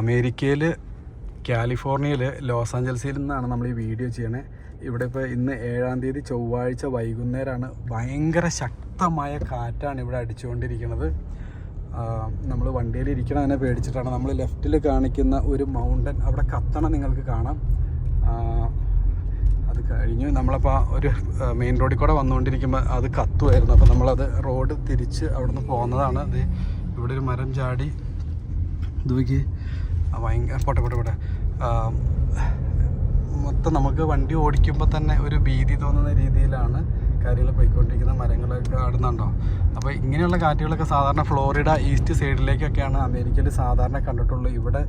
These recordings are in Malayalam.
അമേരിക്കയിൽ കാലിഫോർണിയയിൽ ലോസ് ആഞ്ചൽസിൽ നിന്നാണ് നമ്മൾ ഈ വീഡിയോ ചെയ്യണേ. ഇവിടെ ഇപ്പോൾ ഇന്ന് ഏഴാം തീയതി ചൊവ്വാഴ്ച വൈകുന്നേരമാണ് ഭയങ്കര ശക്തമായ കാറ്റാണ് ഇവിടെ അടിച്ചുകൊണ്ടിരിക്കുന്നത്. നമ്മൾ വണ്ടിയിൽ ഇരിക്കണം തന്നെ പേടിച്ചിട്ടാണ്. നമ്മൾ ലെഫ്റ്റിൽ കാണിക്കുന്ന ഒരു മൗണ്ടൻ അവിടെ കത്തണം നിങ്ങൾക്ക് കാണാം. അത് കഴിഞ്ഞ്. നമ്മളപ്പോൾ ഒരു മെയിൻ റോഡിൽ കൂടെ വന്നുകൊണ്ടിരിക്കുമ്പോൾ അത് കത്തുമായിരുന്നു. അപ്പോൾ നമ്മളത് റോഡ് തിരിച്ച് അവിടെ നിന്ന് പോകുന്നതാണ് ഇവിടെ ഒരു മരം ചാടി. ഇത് ആ, ഭയങ്കര പോട്ടെ പോട്ടെ പോട്ടെ. മൊത്തം നമുക്ക് വണ്ടി ഓടിക്കുമ്പോൾ തന്നെ ഒരു ഭീതി തോന്നുന്ന രീതിയിലാണ് കാര്യങ്ങൾ പോയിക്കൊണ്ടിരിക്കുന്ന മരങ്ങളൊക്കെ ആടുന്നുണ്ടോ അപ്പോൾ ഇങ്ങനെയുള്ള കാറ്റുകളൊക്കെ സാധാരണ ഫ്ലോറിഡ ഈസ്റ്റ് സൈഡിലേക്കൊക്കെയാണ് അമേരിക്കയിൽ സാധാരണ കണ്ടിട്ടുള്ളൂ. ഇവിടെ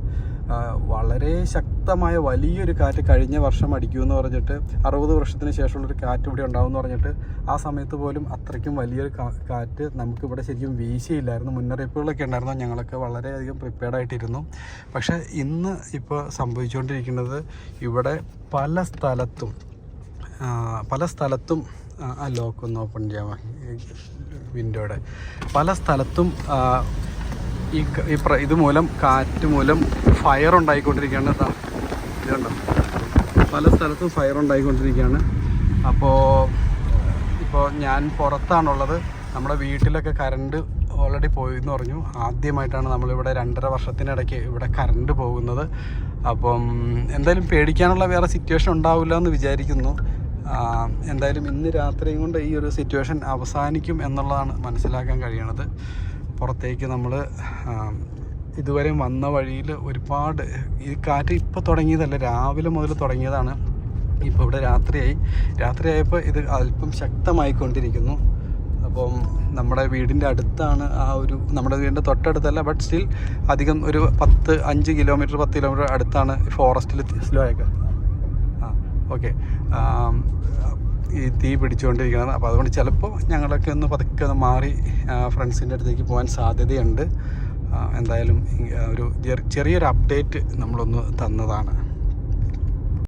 വളരെ ശക്തമായ വലിയൊരു കാറ്റ് കഴിഞ്ഞ വർഷം അടിക്കുമെന്ന് പറഞ്ഞിട്ട് അറുപത് വർഷത്തിന് ശേഷമുള്ളൊരു കാറ്റ് ഇവിടെ ഉണ്ടാവും പറഞ്ഞിട്ട് ആ സമയത്ത് പോലും അത്രയ്ക്കും വലിയൊരു കാറ്റ് നമുക്കിവിടെ ശരിക്കും വീശിയില്ലായിരുന്നു. മുന്നറിയിപ്പുകളൊക്കെ ഉണ്ടായിരുന്നു. ഞങ്ങളൊക്കെ വളരെയധികം പ്രിപ്പയർഡ് ആയിട്ടിരുന്നു. പക്ഷേ ഇന്ന് ഇപ്പോൾ സംഭവിച്ചുകൊണ്ടിരിക്കുന്നത് ഇവിടെ പല സ്ഥലത്തും പല സ്ഥലത്തും ആ, ലോക്ക് ഒന്ന് ഓപ്പൺ ചെയ്യാമോ വിൻഡോയുടെ പല സ്ഥലത്തും ഈ ഈ ഇത് മൂലം കാറ്റ് മൂലം ഫയർ ഉണ്ടായിക്കൊണ്ടിരിക്കുകയാണ്. ദാ, ഇത് കണ്ടോ? പല സ്ഥലത്തും ഫയർ ഉണ്ടായിക്കൊണ്ടിരിക്കുകയാണ്. അപ്പോൾ ഇപ്പോൾ ഞാൻ പുറത്താണുള്ളത്. നമ്മുടെ വീട്ടിലൊക്കെ കറണ്ട് ഓൾറെഡി പോയി എന്ന് പറഞ്ഞു. ആദ്യമായിട്ടാണ് നമ്മളിവിടെ രണ്ടര വർഷത്തിനിടയ്ക്ക് ഇവിടെ കറണ്ട് പോകുന്നത്. അപ്പം എന്തായാലും പേടിക്കാനുള്ള വേറെ സിറ്റുവേഷൻ ഉണ്ടാവില്ല എന്ന് വിചാരിക്കുന്നു. എന്തായാലും ഇന്ന് രാത്രിയും കൊണ്ട് ഈ ഒരു സിറ്റുവേഷൻ അവസാനിക്കും എന്നുള്ളതാണ് മനസ്സിലാക്കാൻ കഴിയണത്. പുറത്തേക്ക് നമ്മൾ ഇതുവരെ വന്ന വഴിയിൽ ഒരുപാട് ഈ കാറ്റ് ഇപ്പോൾ തുടങ്ങിയതല്ല രാവിലെ മുതൽ തുടങ്ങിയതാണ്. ഇപ്പോൾ ഇവിടെ രാത്രിയായി. രാത്രിയായപ്പോൾ ഇത് അല്പം ശക്തമായിക്കൊണ്ടിരിക്കുന്നു. അപ്പം നമ്മുടെ വീടിന്റെ അടുത്താണ് ആ ഒരു നമ്മുടെ വീടിന്റെ തൊട്ടടുത്തല്ല ബട്ട് സ്റ്റിൽ അധികം ഒരു പത്ത് അഞ്ച് കിലോമീറ്റർ പത്ത് കിലോമീറ്റർ അടുത്താണ് ഫോറസ്റ്റിൽ സ്ലോ ആയേക്കാം ഓക്കെ. ഈ തീ പിടിച്ചുകൊണ്ടിരിക്കുന്നത് അപ്പോൾ അതുകൊണ്ട് ചിലപ്പോൾ ഞങ്ങളൊക്കെ ഒന്ന് പതുക്കെ ഒന്ന് മാറി ഫ്രണ്ട്സിന്റെ അടുത്തേക്ക് പോകാൻ സാധ്യതയുണ്ട്. എന്തായാലും ഒരു ചെറിയൊരു അപ്ഡേറ്റ് നമ്മളൊന്ന് തന്നതാണ്.